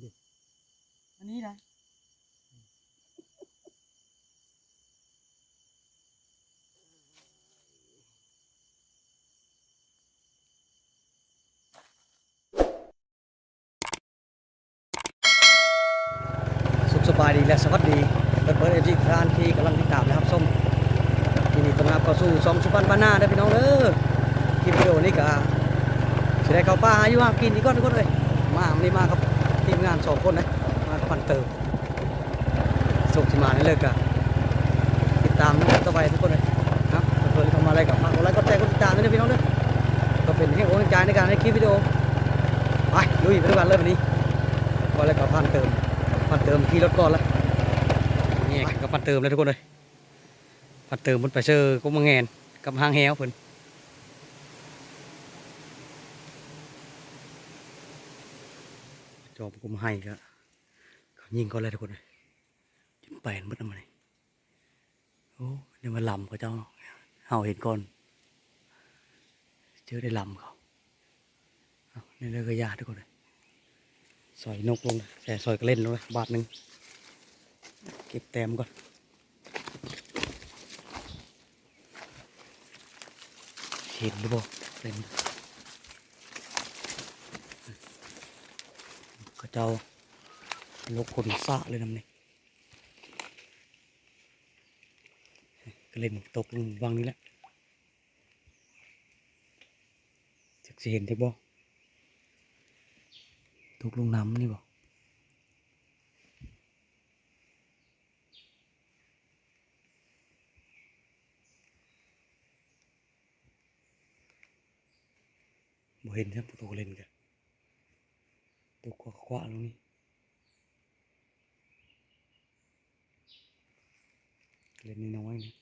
อันเดียวอันนี้นะสุขสบายดีและสวัสดีเปิดเปิดเอฟซีท่านที่กำลังติดตามนะครับส้มทีนี้ต้อนรับเข้าสู่สองสุพรรณบ้านหน้าเด้อพี่น้องเด้อคลิปวิดีโอนี้ก็สิได้เข้าป่าหาอยู่หากินอีกก่อนทุกคนเลยมาวันนี้มาครับ ทีมงานสองคนนะมากับพันเติมส่งสิมาในเลิกกันติดตามนะครับต่อไปทุกคนเลยครับเปิดเข้ามาอะไรกับมากดไลค์กดแชร์กดติดตามด้วยนะพี่น้องเด้อก็เป็นให้โอกำลังใจในการให้คลิปวิดีโอไปลุยไปด้วยกันเลยวันนี้ก็แล้วกับพันเติมพันเติมขี่รถก่อนละนี่ก็พันเติมแล้วทุกคนเลยพันเติมมันไปเจอร์ก็มาแงนกับหางแฮวเพิ่อน จอบกุมให้ก็เขายิงก่อนเลยทุกคนเลยจนแปลนหมดน้ำมันเลยโอ้เดี๋ยวมาลำเขาเจ้าเฮาเห็นก่อนเจอได้ลำเขาเนี่เลยก็ยาทุกคนเลยซอยนกลงแส่ซอยก็เล่นลงเลยบาทหนึ่งเก็บแต้มก่อนเห็นหรือเปล่าเล่น เจ้าลกคนสะเลยนำนี่ก็เล่นตกลงวางนี้แหละจะสิเห็นได้บ่ตกลงน้ำนี่บ่บ่เห็นครับตัวเล่นกัน ตัวขวาขวาลงนี่เล่นนี่น้อยนะ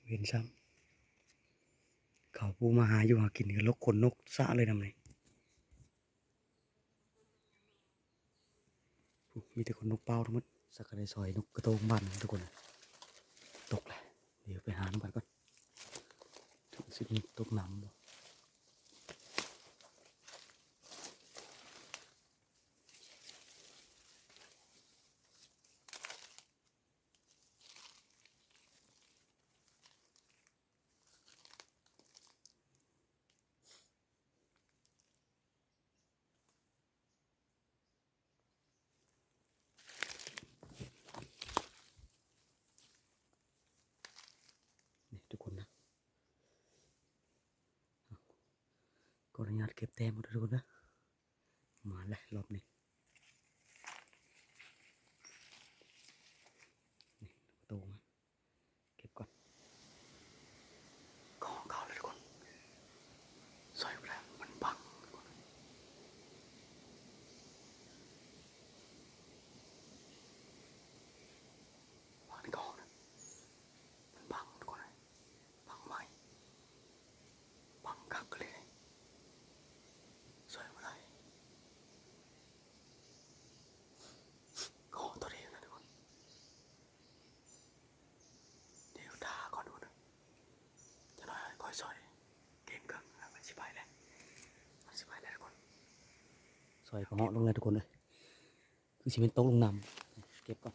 บ่เห็นซ้ำเขาปูมาหาอยู่หากินกันลกขนนกสะเลยนำเลยอู้มีแต่คนนกเป้าทั้งหมดสักกระไดซอยนกกระโตงบ้านทุกคน ตกเลยเดี๋ยวไปหาน้ำบัดก่อน สิมีตกน้ำบ่นี่ทุกคนนะเอา ก็อนุญาตเก็บแต้มหมดทุกคนนะมาแล้วรอบนี้ อยกระเหาะลงเลยทุกคนเลยคือชิเป็นโต๊ะลงนำเก็บก่อน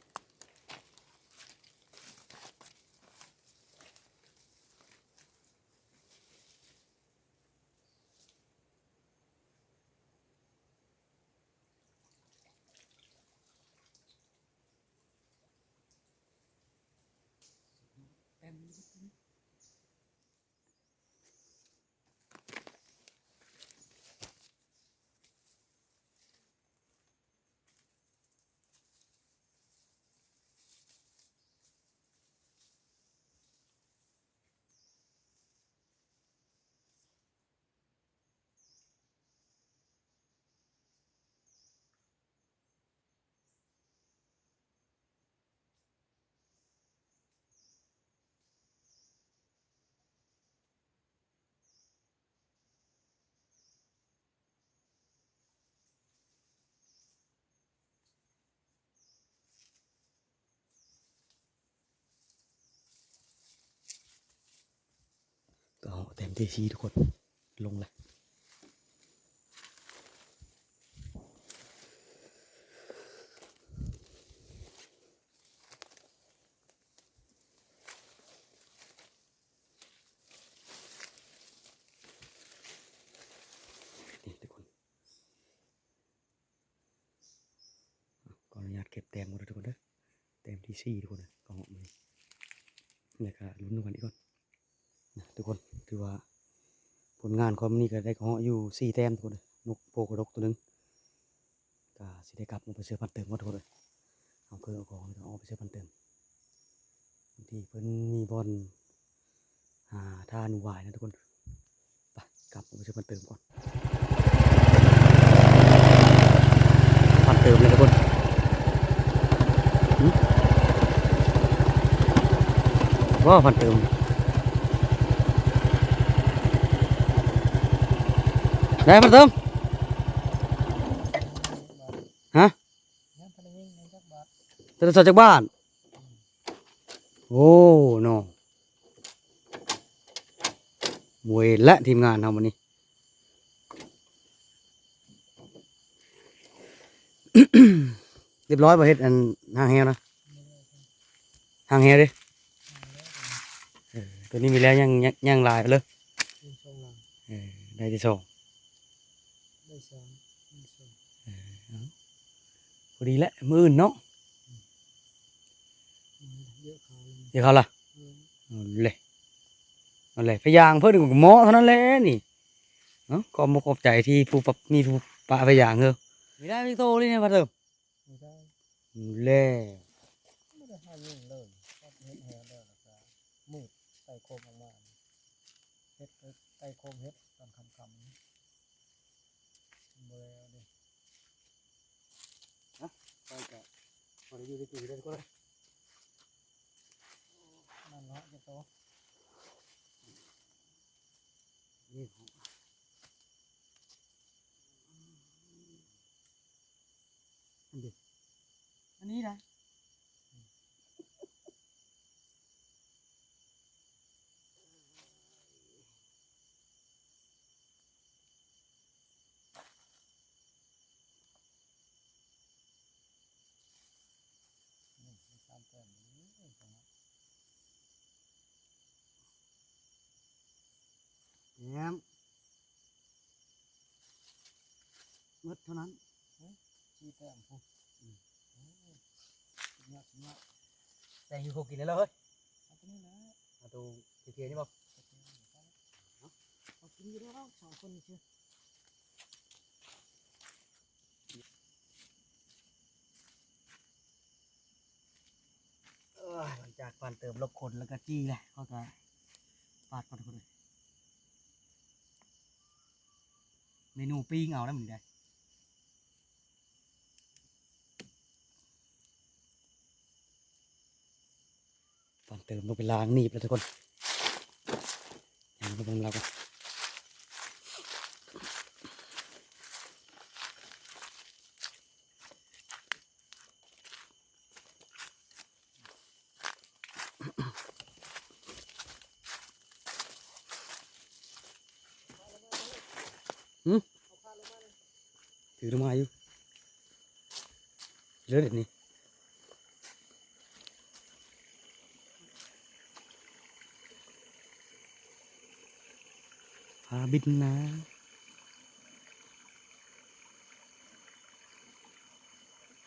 แป๊บนึง ต็มที่ซีทุกคนลงเลยอนุญาตเก็บแตงหมดเลยทุกคนเด้อแตงที่ซีทุกคนนะก็หอมเลยนี่ก็ลุ้นดูกันอีกคน ว่า ผลงานของมันนี่ก็ได้เหาะอยู่สี่แต้มทุกคนเลยนกโปกระดกตัวหนึงก็สิได้กลับมาไปเสื้อพันเติมหมดทุกคนเลยเอาเครื่องเอาของเอาไปเสื้อพันเติมบางทีเพิ่นมีบอลหาท่านูวายนะทุกคนไปกลับไปเสื้อพันเติมก่อนพันเติมเลยทุกคนว่าพันเติม ได้มาเติมฮะจะได้สดจากบ้าน โอ้โนมวยและทีมงานทำวันนี้เรียบร้อยประเฮ็ดอันห่างแฮวนะห่างแฮวดิตัวนี้มีแล้วยังยังลายไปเลยได้ที่สอง สองมีสองพอดีแล้วมืออื่นเนาะอืมเยอะเขาเลยเดี๋ยวเขาล่ะเออเอาเลยเอาเลยพยางเพื่อนกับหมอเท่านั้นแหละนี่เนาะก็มกขอบใจที่ผู้ปะมีผู้ปะพยางเออไม่ได้ไม่โตเลยเนี่ยพัดเติมไม่ได้เอาเลยไม่ได้ห้ามยิ่งเลยก็เฮ็ดแหวแล้วแล้วก็มืดไต่โคมออกมาเฮ็ดไปไต่โคมเฮ็ดตอนคำคำนี้ เบื่อดิไปกับพอด้อยู่ได้กินได้ก็ได้นั่นเนาะจะโตนี่อันนี้นะ นี่มีสามแต้มนี่ตรงนั้น แย้ม เมื่อเท่านั้นชี้แต้มพูอืมโอ้ยสุดยอดสุดยอดแต่อยู่พวกกินแล้วเฮ้ยเอาตัวนี้นะเอาตัวเทียนี่บอกเอากินอยู่แล้วสองคนนี่เชียวเออหลังจากก่อนเติมลบคนแล้วก็จี้แหละเขาก็ปาดก่อนคนเลยเมนูปิ้งเอาได้เหมือนกัน ตอนเติมลงไปล้างหนีบแล้วทุกคนอย่างนี้ก็ต้องเรากันถือลงมาอยู่เลือดเด็ดนี่ พาบินนะ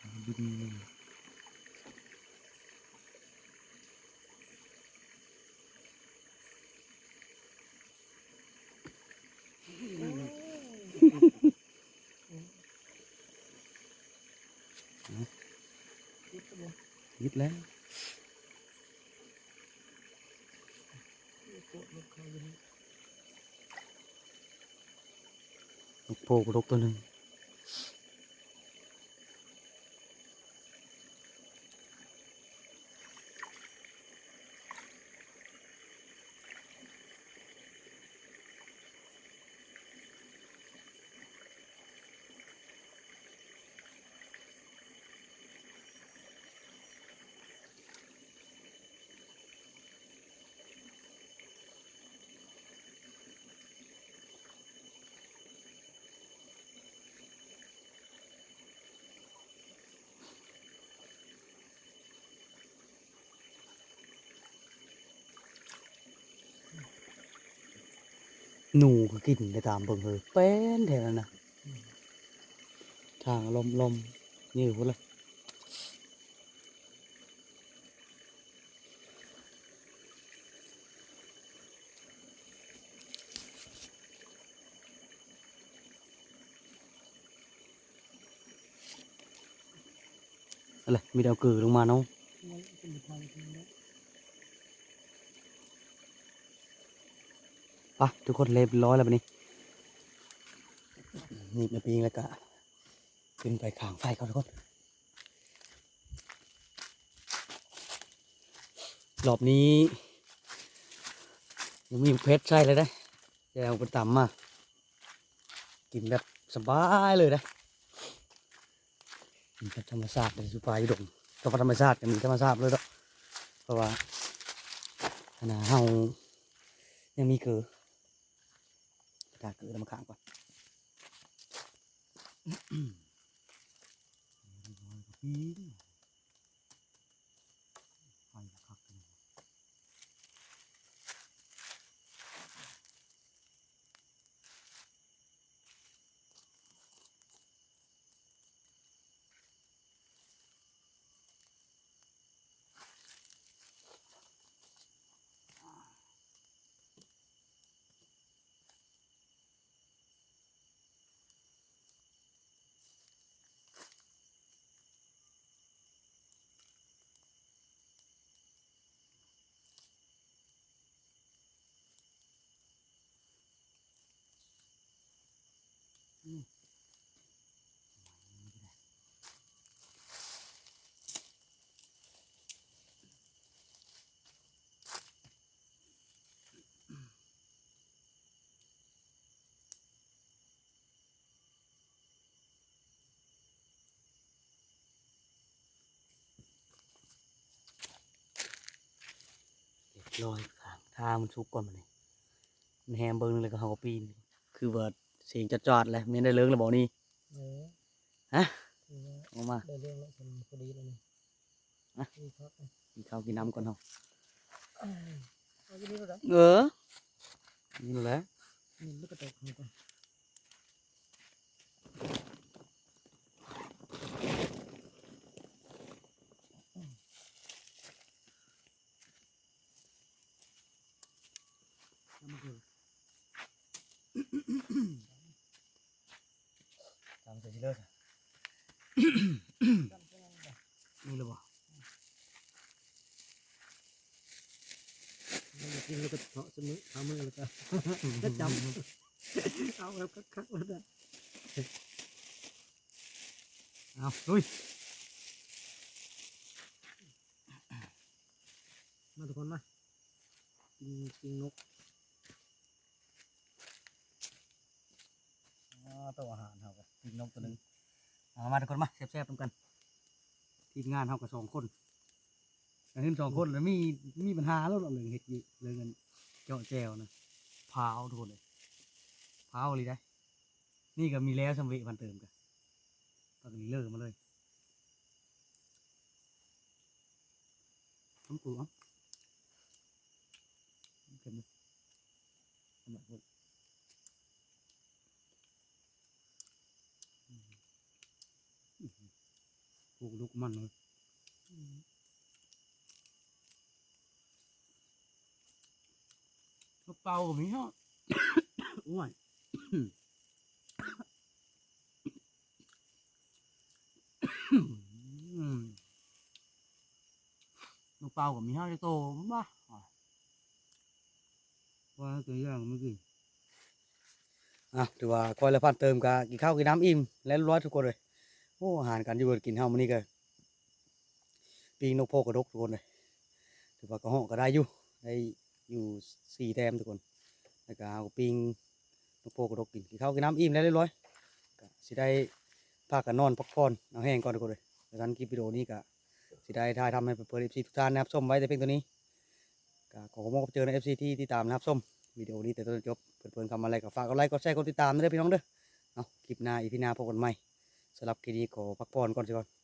พาบินนะยึดแล้ว นกโพกนกตัวหนึ่ง หนูก็กินได้ตามเบิ่งเลยเป็นแถวนั้นนะทางลมลมนี่พุ่นละอะไรมีดาวเกือลงมาเนาะ มันเป็นทางที่นะ ปะทุกคนเรียบร้อยแล้วบัดนี้ นี่มาปีงแล้วก็ขึ้นไปขางไฟเขาทุกคน รอบนี้ ยังมีเพชรใช่เลยได้แจวเป็นต่ำมากกินแบบสบายเลยนะกินแบบธรรมชาติเลยสุปลาอยู่ดงก็ธรรมชาติกันมีธรรมชาติเลยเนาะเพราะว่าขนาดเฮายังมีเกือ ตาเกือแล้วมาข้างก่อน เรียบร้อยข้างทางมันสุกก่อนมันนี่มันแฮมเบิ้งเลยก็เขาก็ปีน คือว่าเสียงจัดจอดๆเลยไม่ได้เลิกเลยบอกนี่เออฮะคือว่าออกมาได้เรื่องแล้วคนพอดีแล้วนี่อะนี่ครับอะกินข้าวกินน้ำก่อนเนาะเอาที่นี่ก็ได้เออนี่แหละนี่ลูกกระตกของก่อนเอามาดู ตามใจที่เลิก จำเป็นอะไร นี่เลยบ่ มันจะ กินแล้วก็เฉาะเสมอทำมือแล้วก็ก็จำเอาแล้วก็คักแล้วนะเอาลุยมาทุกคนมากินกินนกอ๋อตัวอาหารเขาก็กินนมตัวหนึงเอามาทุกคนมาแซ่บๆตรงกันทีมงานเขาก็สองคน แต่ขึ้นสองคนแล้วมีมีปัญหาแล้วเรื่องเห็ดยเรื่องเงินเจาะแจวนะพาวทุกคนเลยพาวเลยได้ นี่ก็มีแล้วสมเวพันเติมกันก็มีเลิกมาเลยน้ำปูอะเก็บเลยสำหรับคนอืมอื้อหือปลูกลูกมันเลยก ระเป๋าก็มีฮะอ้วนอืมลูกเปล่ากับมีห้าโตบ้าว่าตัวอย่างไม่กินอะถือว่าคอยละพันเติมกะกินข้าวกินน้ำอิ่มและร้อยทุกคนเลยโอ้อาหารการอยู่บนกินข้าวมันนี่ก็ปีนกโพกระดกทุกคนเลยถือว่าก็ห้องก็ได้อยู่ได้ อยู่สี่แต้มทุกคนแล้วก็เอาปิงนกโพกระดกกินกินข้าวกินน้ำอิ่มแล้วเรียบร้อยก็สิได้พากันนอนพักผ่อนเอาแห้งก่อนทุกคนเลยดังนั้นคลิปวิดีโอนี้ก็สิได้ถ่ายทำให้เพื่อนเอฟซีทุกท่านนะครับส้มไว้แต่เพียงตัวนี้ก็ขอขอบคุณเจอในเอฟซีที่ติดตามนะครับส้มวิดีโอนี้แต่ต้นจนจบเพื่อนๆคำอะไรก็ฝากกดไลค์กดแชร์กดติดตามด้วยพี่น้องเด้อเอาคลิปหน้าอีพีหน้าพบกันใหม่สำหรับคลิปนี้ขอพักผ่อนก่อนสิก่อน